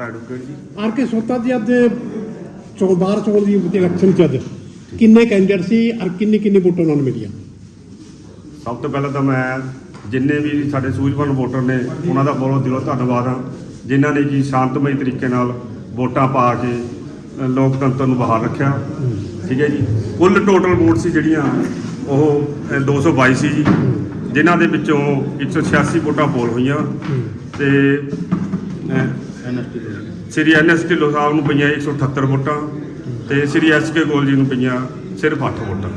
ਸੋਤਾ advocate ਜੀ। R K ਸੋਤਾ ਜੀ ਅੱਜ ਬਾਹਰ ਚੋਣ ਦੀ ਇਲੈਕਸ਼ਨ ਚ ਅੱਜ। ਕਿੰਨੇ ਕੈਂਡੀਡੇਟ ਸੀ ਔਰ ਕਿੰਨੀ ਕਿੰਨੀ ਵੋਟਾਂ ਉਹਨਾਂ ਨੂੰ ਮਿਲੀਆਂ? ਸਭ ਤੋਂ ਪਹਿਲਾਂ ਤਾਂ ਮੈਂ ਜਿੰਨੇ ਵੀ ਸਾਡੇ ਸੂਝਵਾਨ ਵੋਟਰ ਨੇ ਉਹਨਾਂ ਦਾ ਬਹੁਤ ਦਿਲੋਂ ਧੰਨਵਾਦ ਹਾਂ। ਜਿਨ੍ਹਾਂ ਨੇ ਕਿ ਸ਼ਾਂਤਮਈ ਤਰੀਕੇ ਨਾਲ ਵੋਟਾਂ ਪਾ ਕੇ ਅ, ਲੋਕਤੰਤਰ ਨੂੰ ਬਹਾਲ ਰੱਖਿਆ। ਠੀਕ ਹੈ ਜੀ। ਕੁੱਲ ਟੋਟਲ ਵੋਟ ਸੀ ਜਿਹੜੀਆਂ ਉਹ ਅ, 222 ਸੀ ਜੀ। ਜਿਨ੍ਹਾਂ ਦੇ ਵਿੱਚੋਂ 186 ਵੋਟਾਂ ਪੋਲ ਹੋਈਆਂ। ਤੇ ਅ, ਸ੍ਰੀ ਐਨਐਸ ਢਿੱਲੋਂ ਸਾਹਿਬ ਨੂੰ ਪਈਆਂ 178 ਵੋਟਾਂ ਤੇ ਸ੍ਰੀ ਐਸਕੇ ਗੋਲ ਜੀ ਨੂੰ ਪਈਆਂ ਸਿਰਫ 8 ਵੋਟਾਂ।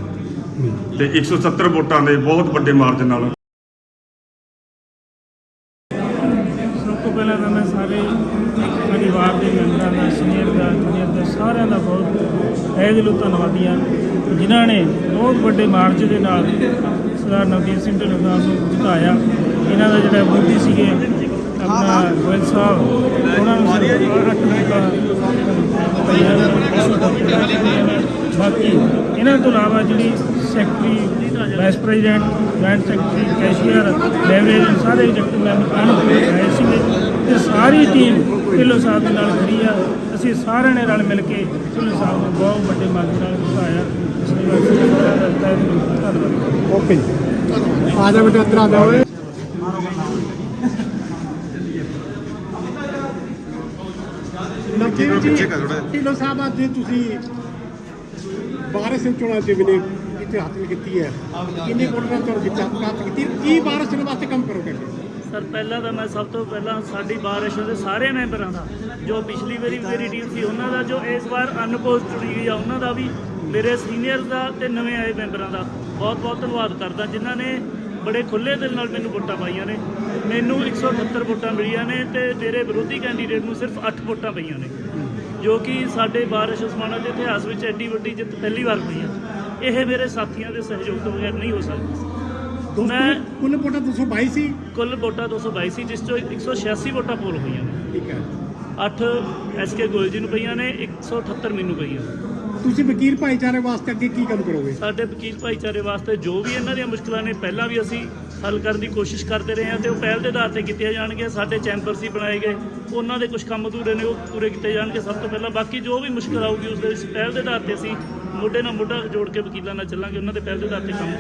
ਤੇ 170 ਵੋਟਾਂ ਦੇ ਬਹੁਤ ਵੱਡੇ ਮਾਰਜਨ ਨਾਲ ਸਭ ਤੋਂ ਪਹਿਲਾਂ ਤਾਂ ਮੈਂ ਸਾਰੇ ਪਰਿਵਾਰ ਦੇ ਮੈਂਬਰਾਂ ਦਾ ਸੀਨੀਅਰ ਦਾ ਜੂਨੀਅਰ ਦਾ ਸਾਰਿਆਂ ਦਾ ਬਹੁਤ ਤਹਿ ਦਿਲੋਂ ਧੰਨਵਾਦੀ ਹਾਂ। ਜਿਨ੍ਹਾਂ ਨੇ ਬਹੁਤ ਵੱਡੇ ਮਾਰਜ ਦੇ ਨਾਲ ਸਰਦਾਰ ਨਵਦੀਪ ਸਿੰਘ ਢਿੱਲੋਂ ਸਾਹਿਬ ਨੂੰ ਜਿਤਾਇਆ। ਇਹਨਾਂ ਦਾ ਜਿਹੜਾ ਵਿਰੋਧੀ ਸੀਗੇ ਆਪਣਾ ਗੋਇਲ ਸਾਹਿਬ, ਉਹਨਾਂ ਨੂੰ ਸਿਰਫ ਅੱਠ ਬਾਕੀ ਇਹਨਾਂ ਤੋਂ ਇਲਾਵਾ ਜਿਹੜੀ secretary vice president joint secretary cashier leverage ਸਾਰੇ ਐਗਜ਼ੈਕਟਿਵ ਮੈਂਬਰ ਅਨੁਪੂਰ ਆਏ ਸੀਗੇ ਤੇ ਸਾਰੀ ਟੀਮ ਢਿੱਲੋਂ ਸਾਹਿਬ ਦੇ ਨਾਲ ਖੜੀ ਆ। ਅਸੀਂ ਸਾਰਿਆਂ ਨੇ ਰਲ ਮਿਲ ਕੇ ਢਿੱਲੋਂ ਸਾਹਿਬ ਨੂੰ ਬਹੁਤ ਵੱਡੇ ਮਾਰਗ ਨਾਲ ਜਿਤਾਇਆ ਓਕੇ ਆ ਜਾ ਬੇਟਾ ਅੰਦਰ ਆ ਜਾ ਓਏ ਨਵਜੀਤ ਜੀ ਢਿੱਲੋਂ ਸਾਹਿਬ ਅੱਜ ਤੁਸੀਂ ਬਾਰਿਸ਼ ਸਿੰਘ ਚੋਣਾਂ ਚ ਵੀ ਨੇ ਇੱਥੇ ਹਾਸਲ ਕੀਤੀ ਹੈ। ਕਿੰਨੀ ਵੋਟਾਂ ਤੋਂ ਜਿੱਤਾ ਪ੍ਰਾਪਤ ਕੀਤੀ? ਕੀ ਬਾਰਿਸ਼ ਸਿੰਘ ਵਾਸਤੇ ਕੰਮ ਕਰੋਗੇ? ਸਰ ਪਹਿਲਾਂ ਤਾਂ ਮੈਂ ਸਭ ਤੋਂ ਪਹਿਲਾਂ ਸਾਡੀ ਬਾਰਿਸ਼ ਦੇ ਸਾਰੇ ਮੈਂਬਰਾਂ ਦਾ ਜੋ ਪਿਛਲੀ ਵਾਰੀ ਮੇਰੀ ਟੀਮ ਸੀ ਉਹਨਾਂ ਦਾ ਜੋ ਇਸ ਵਾਰ ਚੁਣੀ ਗਈ ਆ ਉਹਨਾਂ ਦਾ ਵੀ ਮੇਰੇ ਸੀਨੀਅਰ ਦਾ ਤੇ ਨਵੇਂ ਆਏ ਮੈਂਬਰਾਂ ਦਾ ਬਹੁਤ ਬਹੁਤ ਧੰਨਵਾਦ ਕਰਦਾ ਜਿਨ੍ਹਾਂ ਨੇ ਬੜੇ ਖੁੱਲੇ ਦਿਲ ਨਾਲ ਮੈਨੂੰ ਵੋਟਾਂ ਪਾਈਆਂ ਨੇ। ਮੈਨੂੰ 178 ਵੋਟਾਂ ਮਿਲੀਆਂ ਨੇ ਤੇ ਮੇਰੇ ਵਿਰੋਧੀ ਕੈਂਡੀਡੇਟ ਨੂੰ ਸਿਰਫ 8 ਵੋਟਾਂ ਪਈਆਂ ਨੇ ਜੋ ਕਿ ਸਾਡੇ ਬਾਰਿਸ਼ ਉਸਮਾਨਾ ਦੇ ਇਤਿਹਾਸ ਵਿੱਚ ਐਡੀ ਵੱਡੀ ਜਿੱਤ ਪਹਿਲੀ ਵਾਰ ਹੋਈ ਹੈ ਇਹ ਮੇਰੇ ਸਾਥੀਆਂ ਦੇ ਸਹਿਯੋਗ ਤੋਂ ਬਗੈਰ ਨਹੀਂ ਹੋ ਸਕਦੀ। ਮੈਂ- ਕੁੱਲ ਵੋਟਾਂ 222 ਸੀ ਕੁੱਲ ਵੋਟਾਂ 222 ਸੀ ਜਿਸ ਚੋਂ 186 ਵੋਟਾਂ ਪੋਲ ਹੋਈਆਂ ਨੇ। ਠੀਕ ਹੈ। 8 ਐਸਕੇ ਗੋਇਲ ਜੀ ਨੂੰ ਪਈਆਂ ਨੇ 178 ਮੈਨੂੰ ਪਈਆਂ ਤੁਸੀਂ ਵਕੀਲ ਭਾਈਚਾਰੇ ਵਾਸਤੇ ਅੱਗੇ ਕੀ ਕੰਮ ਕਰੋਗੇ? ਸਾਡੇ ਵਕੀਲ ਭਾਈਚਾਰੇ ਵਾਸਤੇ ਜੋ ਵੀ ਇਹਨਾਂ ਦੀਆਂ ਮੁਸ਼ਕਲਾਂ ਨੇ ਪਹਿਲਾਂ ਵੀ ਅਸੀਂ ਹੱਲ ਕਰਨ ਦੀ ਕੋਸ਼ਿਸ਼ ਕਰਦੇ ਰਹੇ ਹਾਂ ਤੇ ਉਹ ਪਹਿਲ ਦੇ ਆਧਾਰ ਤੇ ਕੀਤੀਆਂ ਜਾਣਗੀਆਂ। ਸਾਡੇ ਚੈਂਬਰ ਸੀ ਬਣਾਏ ਗਏ ਉਹਨਾਂ ਦੇ ਕੁਝ ਕੰਮ ਅਧੂਰੇ ਨੇ ਉਹ ਪੂਰੇ ਕੀਤੇ ਜਾਣਗੇ ਸਭ ਤੋਂ ਪਹਿਲਾਂ। ਬਾਕੀ ਜੋ ਵੀ ਮੁਸ਼ਕਲ ਆਊਗੀ ਉਸ ਦੇ ਵਿੱਚ ਪਹਿਲ ਦੇ ਆਧਾਰ ਤੇ ਅਸੀਂ ਮੋਢੇ ਨਾਲ ਮੋਢਾ ਜੋੜ ਕੇ ਵਕੀਲਾਂ ਨਾਲ ਚੱਲਾਂਗੇ ਉਹਨਾਂ ਦੇ ਪਹਿਲ ਦੇ ਆਧਾਰ ਤੇ ਕੰਮ।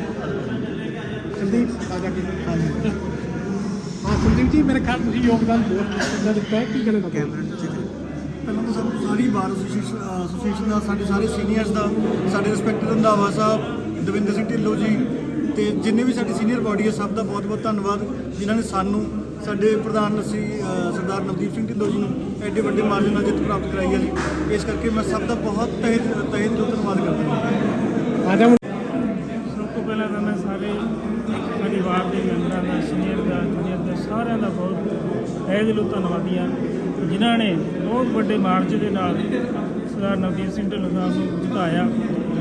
ਸੰਦੀਪ ਆ ਜਾ ਕੇ ਹਾਂ? ਸੰਦੀਪ ਜੀ ਮੇਰੇ ਖਿਆਲ ਤੁਸੀਂ ਯੋਗਦਾਨ ਬਹੁਤ ਦਿੱਤਾ ਹੈ। ਕੀ ਕਹਿਣਾ ਚਾਹੁੰਦੇ ਪਹਿਲਾਂ ਤਾਂ ਸਾਨੂੰ ਸਾਰੀ ਬਾਰ ਐਸੋਸੀਏਸ਼ਨ ਐਸੋਸੀਏਸ਼ਨ ਦਾ ਸਾਡੇ ਸਾਰੇ ਸੀਨੀਅਰਸ ਦਾ ਸਾਡੇ ਰਿਸਪੈਕਟਡ ਰੰਧਾਵਾ ਸਾਹਿਬ ਦਵਿੰਦਰ ਸਿੰਘ ਢਿੱਲੋਂ ਜੀ ਤੇ ਜਿੰਨੇ ਵੀ ਸਾਡੀ ਸੀਨੀਅਰ ਬਾਡੀ ਹੈ ਸਭ ਦਾ ਬਹੁਤ ਬਹੁਤ ਧੰਨਵਾਦ ਜਿਨ੍ਹਾਂ ਨੇ ਸਾਨੂੰ ਸਾਡੇ ਪ੍ਰਧਾਨ ਅਸੀਂ ਅ, ਸਰਦਾਰ ਨਵਦੀਪ ਸਿੰਘ ਢਿੱਲੋਂ ਜੀ ਨੂੰ ਐਡੇ ਵੱਡੇ ਮਾਰਜਨ ਨਾਲ ਜਿੱਤ ਪ੍ਰਾਪਤ ਕਰਾਈ ਹੈ ਜੀ। ਇਸ ਕਰਕੇ ਮੈਂ ਸਭ ਦਾ ਬਹੁਤ ਤਹਿ ਤਹਿ ਦਿਲੋਂ ਧੰਨਵਾਦ ਕਰਦਾ ਹਾਂ। ਆ ਜਾ ਸਭ ਤੋਂ ਪਹਿਲਾਂ ਤਾਂ ਮੈਂ ਸਾਰੇ ਪਰਿਵਾਰ ਦੇ ਮੈਂਬਰਾਂ ਦਾ ਸੀਨੀਅਰ ਦਾ ਜੂਨੀਅਰ ਦਾ ਸਾਰਿਆਂ ਦਾ ਬਹੁਤ ਤਹਿ ਦਿਲੋਂ ਧੰਨਵਾਦੀ ਹਾਂ। ਜਿਨ੍ਹਾਂ ਨੇ ਬਹੁਤ ਵੱਡੇ ਮਾਰਜ ਦੇ ਨਾਲ ਸਰਦਾਰ ਨਵਦੀਪ ਸਿੰਘ ਢਿੱਲੋਂ ਸਾਹਿਬ ਨੂੰ ਜਿਤਾਇਆ।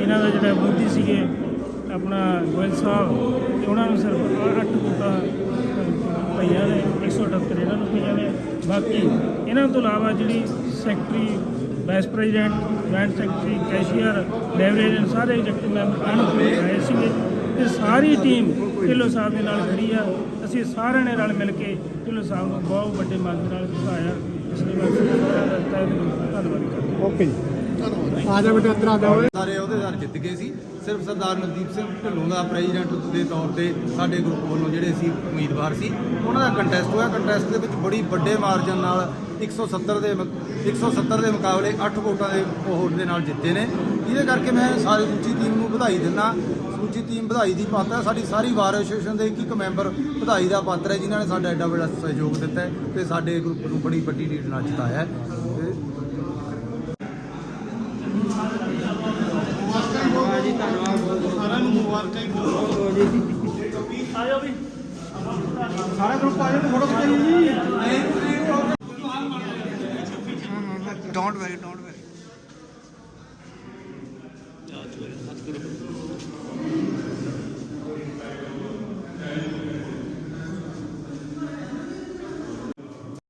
ਇਹਨਾਂ ਦਾ ਜਿਹੜਾ ਮੋਦੀ ਸੀਗੇ, ਆਪਣਾ ਗੋਇਲ ਸਾਹਿਬ ਉਹਨਾਂ ਨੂੰ ਸਿਰਫ ਅੱਠ ਵੋਟਾਂ ਪਈਆਂ ਨੇ 178 ਇਹਨਾਂ ਨੂੰ ਪਈਆਂ ਨੇ। ਬਾਕੀ ਇਹਨਾਂ ਤੋਂ ਇਲਾਵਾ ਜਿਹੜੀ secretary, vice president, joint secretary, cashier, leverage ਸਾਰੇ ਐਗਜ਼ੈਕਟਿਵ ਮੈਂਬਰ ਅਨੁਪੂਰ ਆਏ ਸੀਗੇ। ਤੇ ਸਾਰੀ ਟੀਮ ਢਿੱਲੋਂ ਸਾਹਿਬ ਦੇ ਨਾਲ ਖੜੀ ਆ। ਅਸੀਂ ਸਾਰਿਆਂ ਨੇ ਰਲ ਮਿਲ ਕੇ ਢਿੱਲੋਂ ਸਾਹਿਬ ਨੂੰ ਬਹੁਤ ਵੱਡੇ ਮਾਰਗ ਨਾਲ ਜਿਤਾਇਆ ਇਸ ਲਈ ਮੈਂ ਸਾਰਿਆਂ ਦਾ ਤਹਿ ਦਿਲੋਂ ਧੰਨਵਾਦ ਕਰਦਾ ਓਕੇ ਜੀ। ਆ ਜਾ ਬੇਟਾ ਅੰਦਰ ਆ ਜਾ ਓਏ ਸਾਰੇ ਅਹੁਦੇਦਾਰ ਜਿੱਤ ਗਏ ਸੀ। ਸਿਰਫ ਸਰਦਾਰ ਨਵਦੀਪ ਸਿੰਘ ਢਿੱਲੋਂ ਦਾ ਪ੍ਰੈਜ਼ੀਡੈਂਟ ਦੇ ਤੌਰ ਤੇ ਸਾਡੇ ਗਰੁੱਪ ਵੱਲੋਂ ਜਿਹੜੇ ਸੀ ਉਮੀਦਵਾਰ ਸੀ ਉਹਨਾਂ ਦਾ ਕੰਟੈਸਟ ਹੋਇਆ। ਕੰਟੈਸਟ ਦੇ ਵਿੱਚ ਬੜੀ ਵੱਡੇ ਮਾਰਜਨ ਨਾਲ 170 ਦੇ ਮੁ- 170 ਦੇ ਮੁਕਾਬਲੇ 8 ਵੋਟਾਂ ਦੇ ਵੋਟ ਦੇ ਨਾਲ ਜਿੱਤੇ ਨੇ। ਜਿਹਦੇ ਕਰਕੇ ਮੈਂ ਸਾਰੀ ਸਮੁੱਚੀ ਟੀਮ ਨੂੰ ਵਧਾਈ ਦਿੰਦਾ। ਦੂਜੀ ਟੀਮ ਵਧਾਈ ਦੀ ਪਾਤਰ ਹੈ ਸਾਡੀ ਸਾਰੀ ਵਾਰ ਐਸੋਸੀਏਸ਼ਨ ਦੇ ਇੱਕ ਇੱਕ ਮੈਂਬਰ ਵਧਾਈ ਦਾ ਪਾਤਰ ਹੈ ਜਿਨ੍ਹਾਂ ਨੇ ਸਾਡਾ ਐਡਾ ਵੱਡਾ ਸਹਿਯੋਗ ਦਿੱਤਾ ਹੈ ਤੇ ਸਾਡੇ ਗਰੁੱਪ ਨੂੰ ਬੜੀ ਵੱਡੀ ਲੀਡ ਨਾਲ ਜਿਤਾਇਆ ਹੈ। ਤੇ ਆਇਓ ਵੀ ਡੋਂਟ ਵੈਰੀ ਡੋਂਟ ਵੈਰੀ